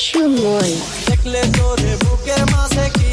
সুমন দেখলে তোরে বুকের মাঝে কি